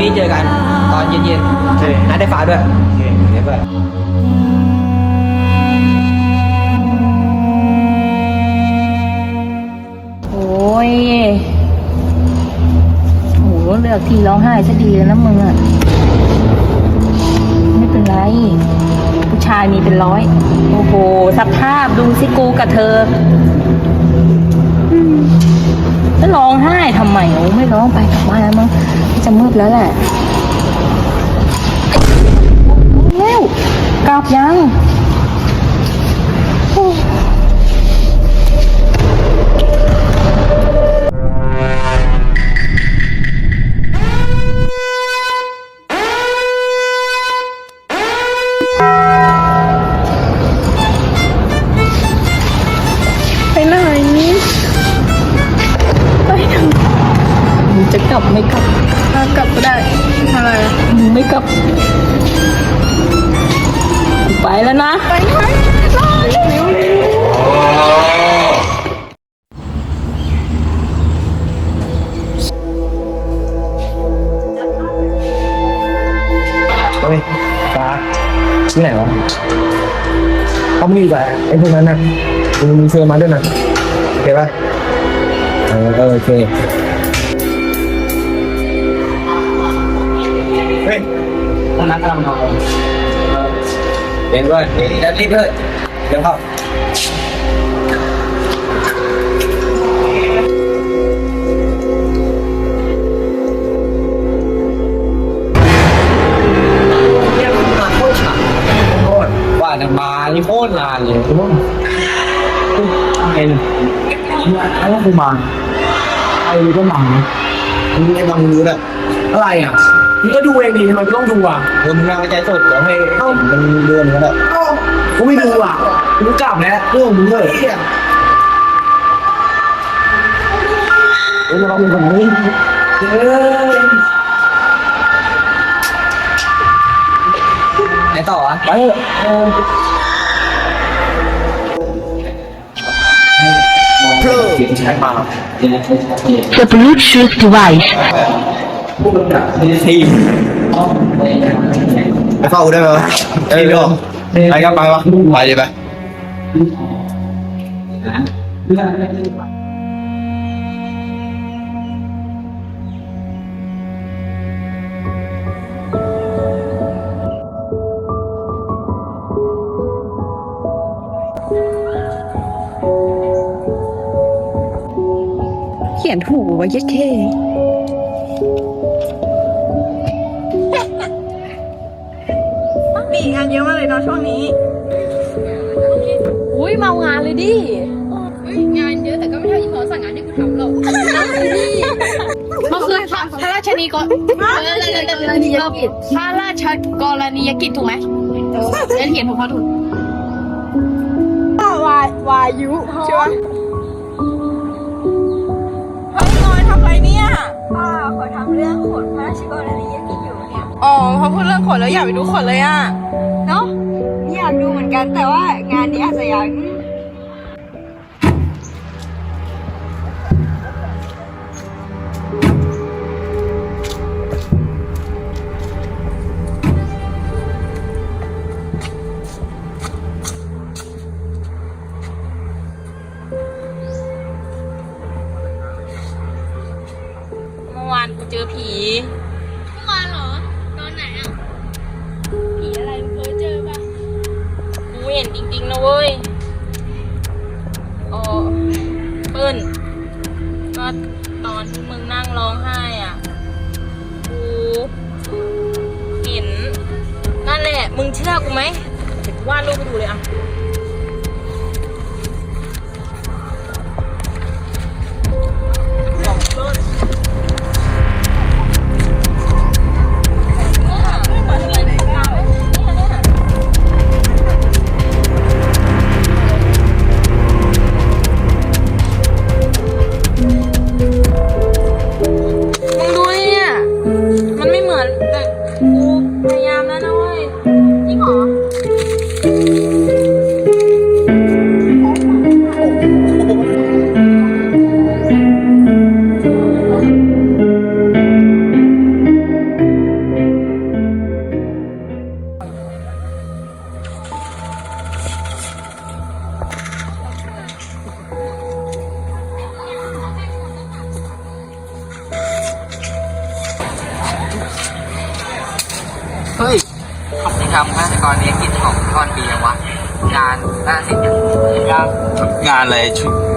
นี้เจอกันตอนเย็นๆนัดได้ฟ้าด้วยโอเคเดี๋ยวไปโอ้ยโหเลือกที่ร้องไห้ซะดีแล้วนะมึงอะไม่เป็นไร ผู้ชายมีเป็นร้อย โอ้โห สภาพดูสิกูกับเธอแล้วร้องไห้ทำไมโอ้ไม่ร้องไปกลับบ้านมั้ง จะมืดแล้วแหละเร็วกลับยังจะกลับไม่กลับ กลับก็ได้อะไรมึงไม่กลับไปแล้วนะไปไหนรอเร็วเฮ้ยฟ้าที่ไหนวะเขาไม่ดีกว่าไอ้พวกนั้นนะมึงเชิญมาด้วยนะโอเคปะเออโอเค ห้อน้ำกำลังนอนเดี๋ยวด้วยเดี๋ยวรีบด้วยเดี๋ยวเข้าว่ามานี่โคตรนานเลยโอ้ยไงเนี่ยแล้วกูมาไอ้ก็หนังมึงไอ้บังรู้แหละอะไรอะ มึงก็ดูเองดีทำไมมึต้องดูอะเออมึงนั่งใจสดขอให้มันเดือนนแหละกูไม่ดูอะกูกลับแล้วเรื่องมึงเลยเออเราเป็นคนนี้เออไหนต่ออะไปเออเ Bluetooth device ใช้มา The Bluetooth device ทีมไปเฝ้ากูได้ไหมวะเอ้ยพี่โอไปครับไปวะไปเลยไปเขียนถูกไว้เย็ดเค นเยอะมากเลยเนาะช่วงนี้ อุ้ยเมางานเลยดิงานเยอะแต่ก็ไม่เท่าอีหมอสั่งงานที่กูทำหรอกมันคือพระราชนีก่อนพระราชกรณียกิจพระราชกรณียกิจถูกไหมเอ็นเขียนถูกเขาถูกวายวายุใช่ไหมเฮ้ยน้อยทำไรเนี่ยป้าขอทำเรื่องขนพระราชกรณียกิจอยู่เนี่ย อ๋อพอพูดเรื่องขนแล้วอยากไปดูขนเลยอะเนาะอยา กันแต่ว่างานนี้อาจจะยัง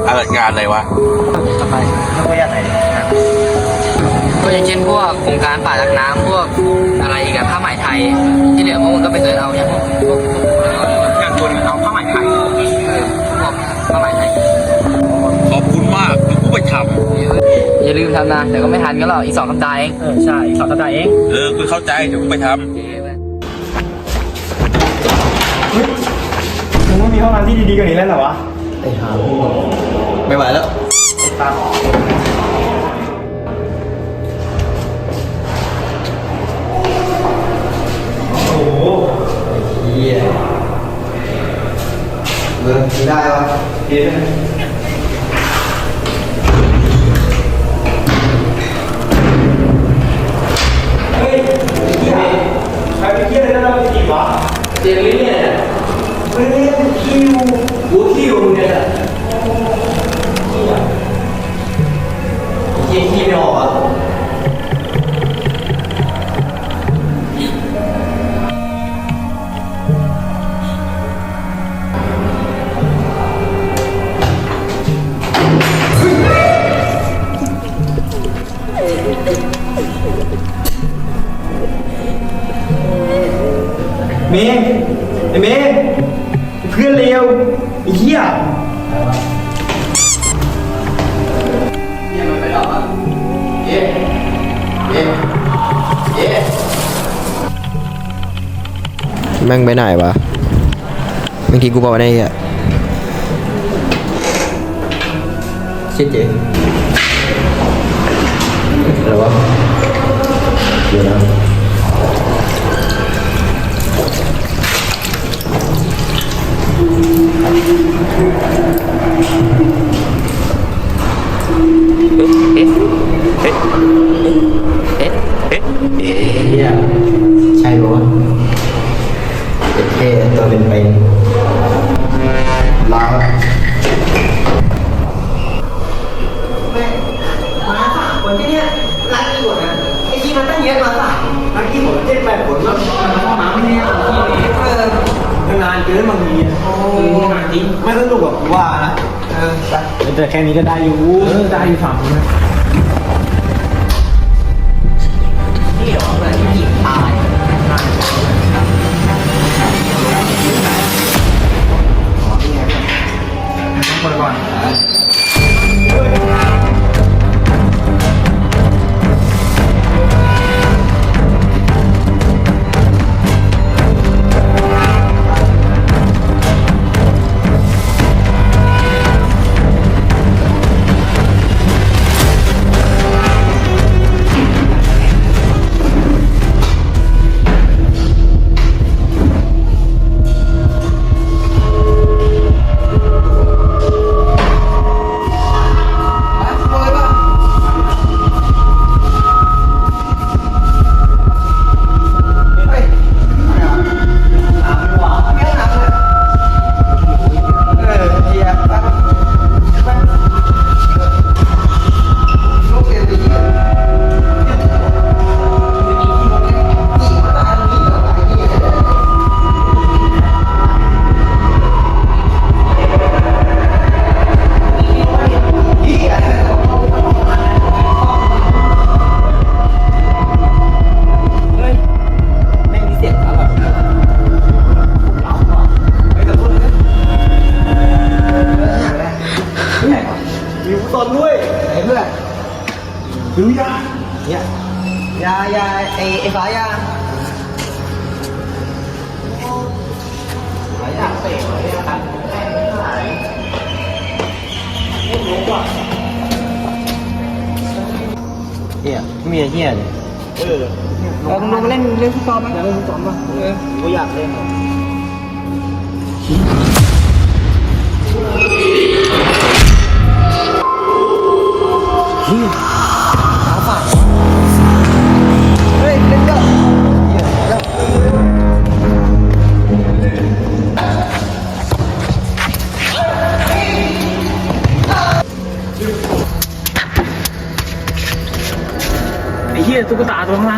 อะไรงานอะไรวะทำไมไม่ค่อยอยากไหนก็อย่างเช่นพวกโครงการป่ารักน้ำพวกอะไรอีกอะผ้าไหมไทย ที่เหลือพวกมึงก็ไปเดินเอาอย่างพวกพวกพวกอย่างตัวเอาผ้าไหมไทยเออพวกผ้าไหมไทย ขอบคุณมากที่กูไปทอย่าลืมทำนะแต่ก็ไม่ทันก็หรอกอีกสองสัปดาห์เองเออใช่อีกสองสัปดาห์เองำเออกูเข้าใจเดี๋ยวกูไปทำ มึงไม่มีห้องน้ำที่ดีๆกว่านี้แล้วเหรอวะ ไอ้ห่า ไม่ไหวแล้วไอ้ตาโอ้โหเฮียเออได้วะเฮียเฮ้ยเฮียใครเป็นเฮียอะไรนั่นเราเป็นจีบวะเจลี่เนี่ยเฮ้ยคิวหัวคิวเนี่ย ยิงขี้ไม่ออกอะเมย์ไอเมย์เพื่อนเลวไอ้เหี้ย แม่งไปไหนวะเมื่อกี้กูบอกว่าไอ้เหี้ยเชี่ยเจ๊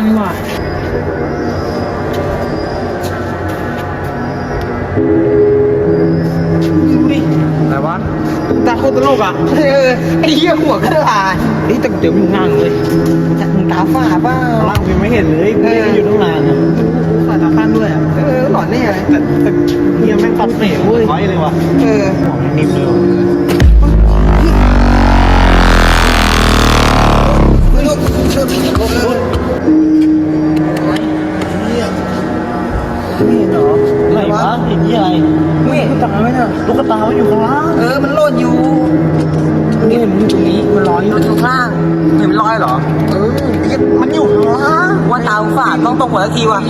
าตัวข้างล่างนี่ว่ะดูดิอะไรวะตาโคตรตลกอะเออไอ้เหี้ยหัวกระลาไอ้ยแต่เดี๋ยวมึงนั่งเลยจะมึงตาฝ้าเปล่าล่างยังไม่เห็นเลยเอออยู่ตรงนานนะใส่ตาฝ้าด้วยอะเออหลอนแน่เลยแต่เหี้ยแม่งตัดเตะเว้ยไว้เลยว่ะเออหัวมันนิ่มเลย ไม่เห็นเหรอไหนวะเห็นยี่อะไรไม่เห็นตุ๊กตาไหมน่ะตุ๊กตามันอยู่ข้างล่างเออมันโลดอยู่นี่มันอยู่ตรงนี้มันลอยอยู่ข้างล่างเห็นมันลอยเหรอเออมันอยู่ข้างล่างว่าตาฝาดต้องตรงหัวทีว่ะ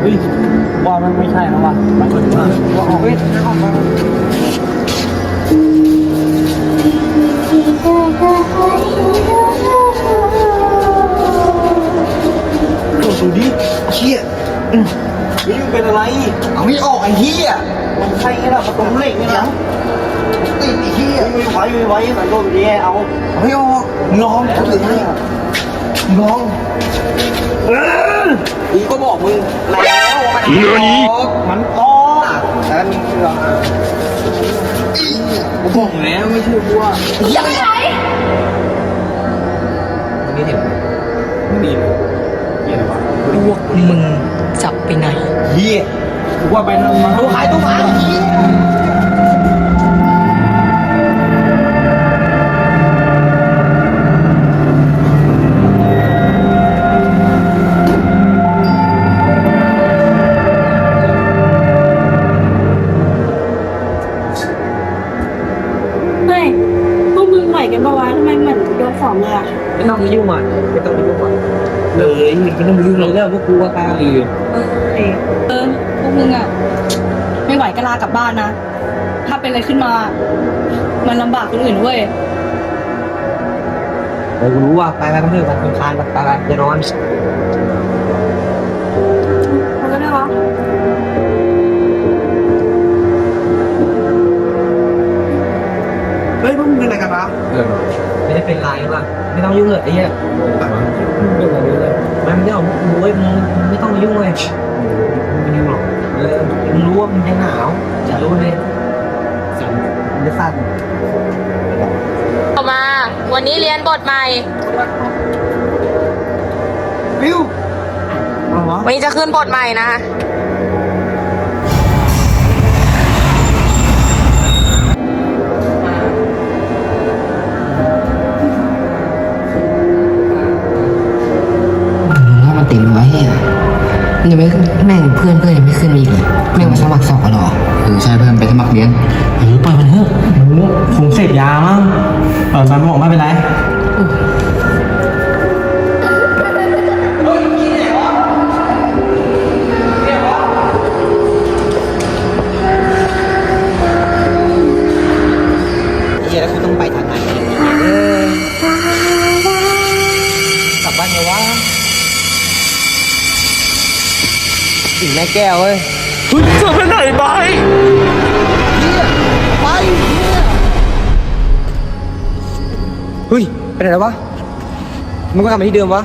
เฮ้ยว่ามันไม่ใช่แล้วว่ะมันเหมือนว่าว่าออกเฮ้ยออกมาโอ้ ดูดิเชี่ยอืมเฮ้ยมันเป็นอะไร เอาไม่ออกไอ้เหี้ยมันใช่ไงล่ะประตูเหล็กนี่นะติดไอ้เหี้ยไม่ไหวไม่ไหวมันโดนดีเอาเอาไม่ออกลองเขาถือให้ลองเออกูก็บอกมึงแล้วว่ามันออกมันออกแล้วมึงเชื่อกูบอกแล้วไม่เชื่อกูว่ายังไง มึงจะไปไหนเฮียกูว่าไปทำมาตัวหายตัวหายเฮีย อะไรขึ้นมา มันลำบากคนอื่นเว้ยเออกูรู้ว่าไปไปกันเถอะไปคานไปไปไปจะนอนมันก็ได้วะเฮ้ยพวกมึงเป็นอะไรกันวะไม่ได้เป็นไรว่ะไม่ต้องยุ่งเลยไอ้เหี้ยไม่ต้องยุ่งเลยมันไม่ได้ของพวกกูเว้ยมึงไม่ต้องมายุ่งเลย วันนี้เรียนบทใหม่ฟิวเอาวะวันนี้จะขึ้นบทใหม่นะ ถ้ามันติดไว้เฮียยังไม่แม่งเพื่อนเพื่อนยังไม่ขึ้นมาอีกเลยแม่งมาสมัครสอบกันหรอเออใช่เพื่อนไปสมัครเรียน เออมันบอกไม่เป็นไร แล้ววะมันก็กลับมาที่เดิมวะ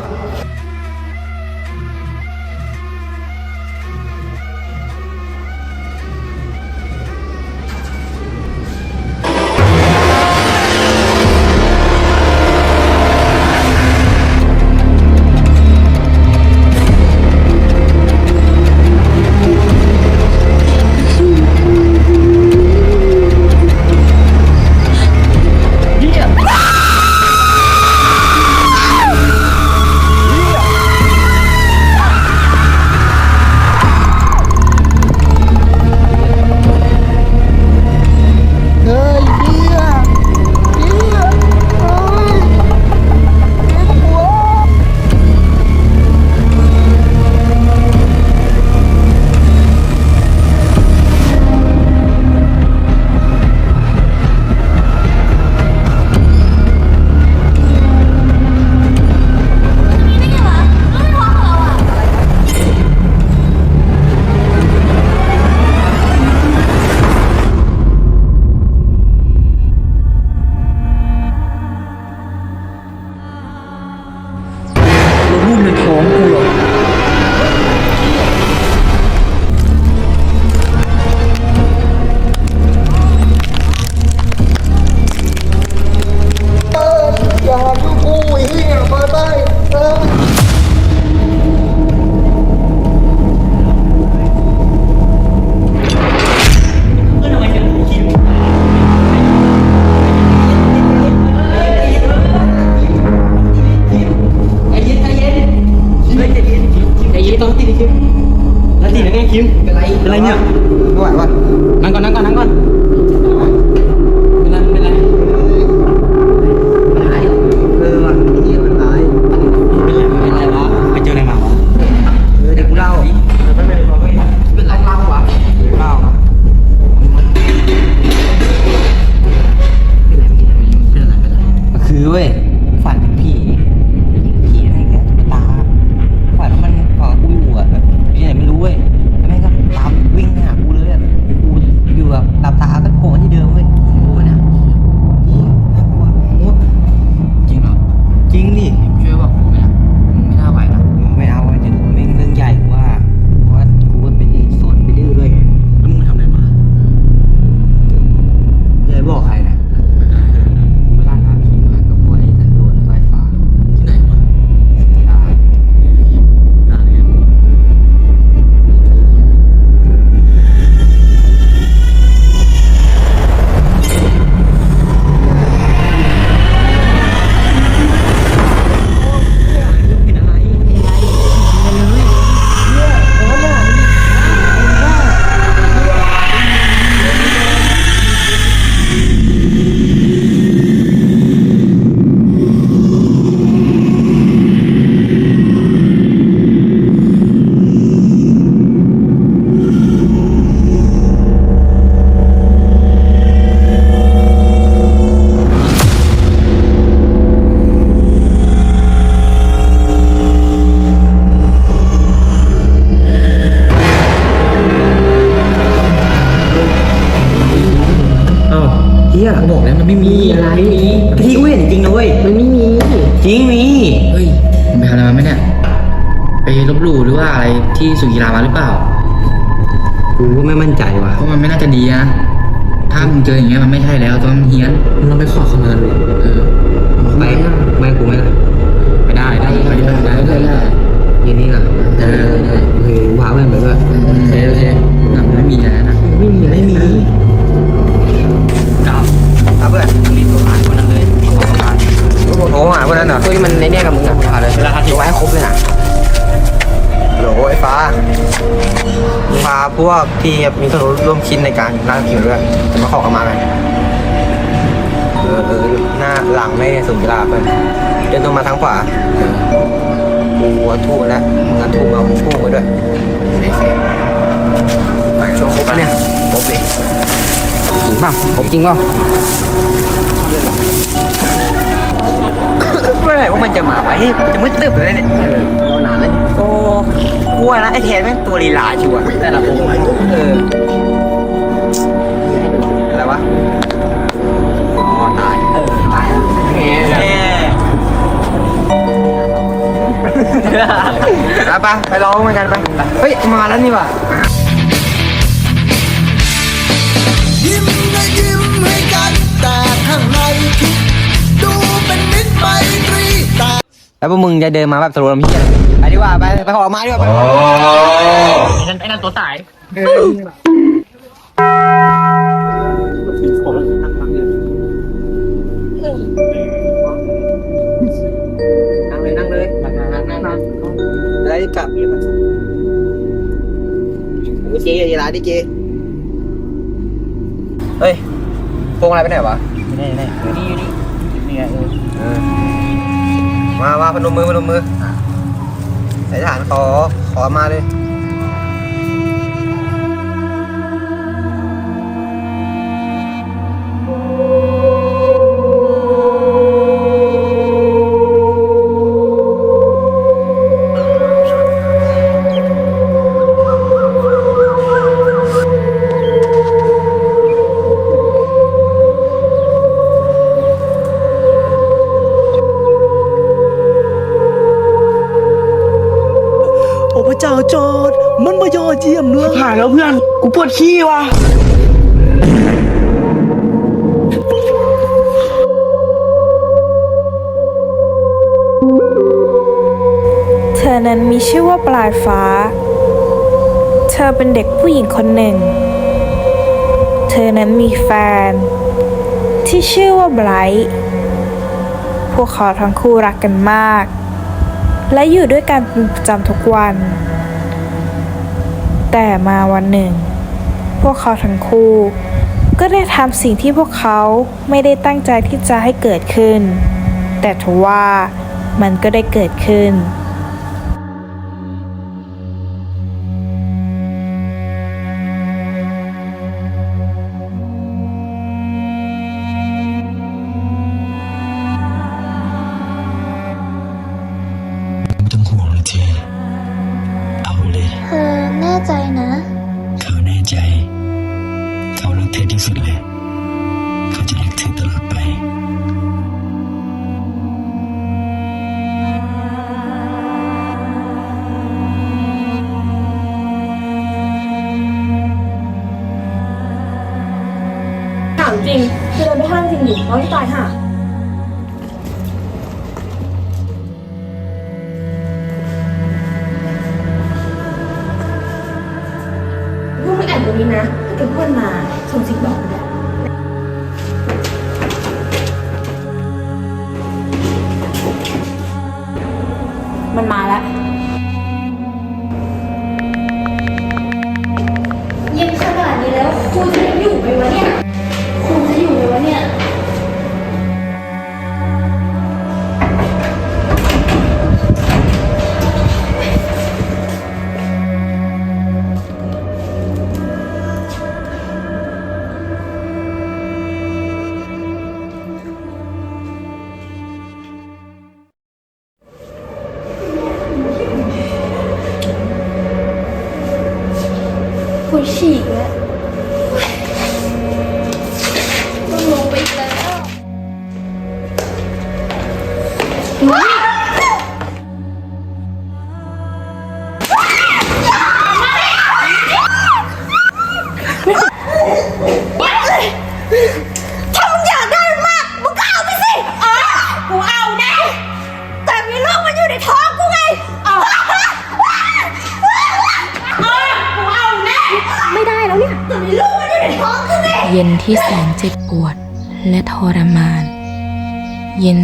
รูปใฬามาหรือเปล่า พวกที่มีส่วนร่วมคิดในการล่างผิวด้วยจะมาขอเข้ามากันเออเออหน้าหลังไม่สูงเวลาเพื่อนเดินตรงมาทางขวากูทูบแล้วมึงทูบเอาพุ่งไปด้วยไปช่วงครบแล้วเนี่ยครบเลยจริงป่ะครบจริงป่ะเมื่อไหร่ว่ามันจะมาไว้จะมืดตึ๊บเลยเนี่ยรอนานแล้วโอ้ กลัวนะไอ้แทนแม่งตัวลีลาชัวร์แต่ละองค์เอออะไรวะอ๋อตายเออตายแหมไปไปร้องเหมือนกันไปเฮ้ยมาแล้วนี่ว่ะยิ้มนะยิ้มให้กันแต่ข้างในคิดดู แล้วพวกมึงจะเดินมาแบบสโลว์ลมพี่ไปดีกว่าไปไปขอมาดีกว่าไปไอ้นั่นตัวตายนั่งเลยนั่งเลยนั่งนั่งนั่งนั่งแล้วกลับเจ๊อย่าร้านดิเจ๊เฮ้ยพวงอะไรไปไหนวะนี่นี่อยู่นี่อยู่นี่นี่ไงเออเออ มามาพนมมือพนมมือสายฐานขอขอมาเลย ยอดเยี่ยมเลยผ่านแล้วเพื่อน กูปวดขี้ว่ะ เธอนั้นมีชื่อว่าปลายฟ้า เธอเป็นเด็กผู้หญิงคนหนึ่ง เธอนั้นมีแฟน ที่ชื่อว่าไบรท์พวกเขาทั้งคู่รักกันมาก และอยู่ด้วยกันเป็นประจำทุกวัน แต่มาวันหนึ่ง พวกเขาทั้งคู่ ก็ได้ทำสิ่งที่พวกเขาไม่ได้ตั้งใจที่จะให้เกิดขึ้น แต่ทว่ามันก็ได้เกิดขึ้น จริงคือเดินไปห้างจริงดิน้องที่ตายห่า 会是一个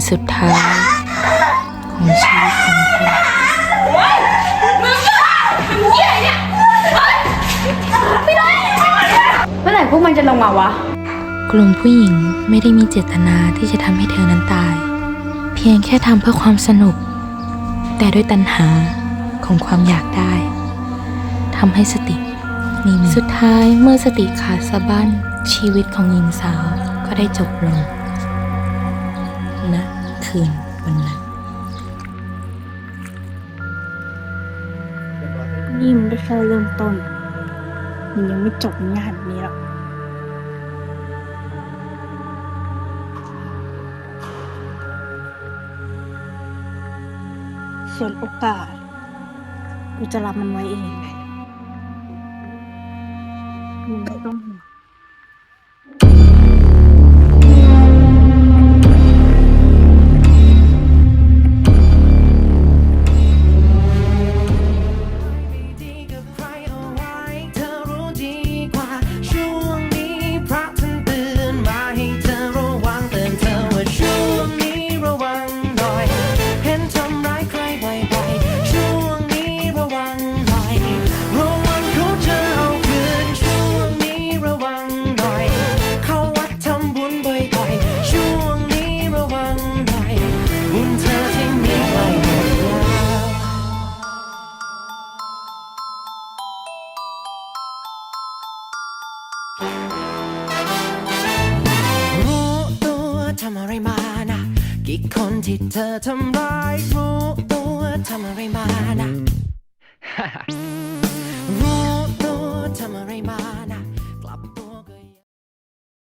สุดท้ายของชีวิตของเธอเมื่อไหร่พวกมันจะลงมาวะ กลุ่มผู้หญิงไม่ได้มีเจตนาที่จะทำให้เธอนั้นตาย เพียงแค่ทำเพื่อความสนุก แต่ด้วยตัณหาของความอยากได้ทำให้สตินี่สุดท้ายเมื่อสติขาดสะบั้นชีวิตของหญิงสาวก็ได้จบลงณ คืนวันนั้น นี่มันได้แค่เริ่มต้น มันยังไม่จบงานนี้หรอกส่วนโอกาส กูจะรับมันไว้เองมึง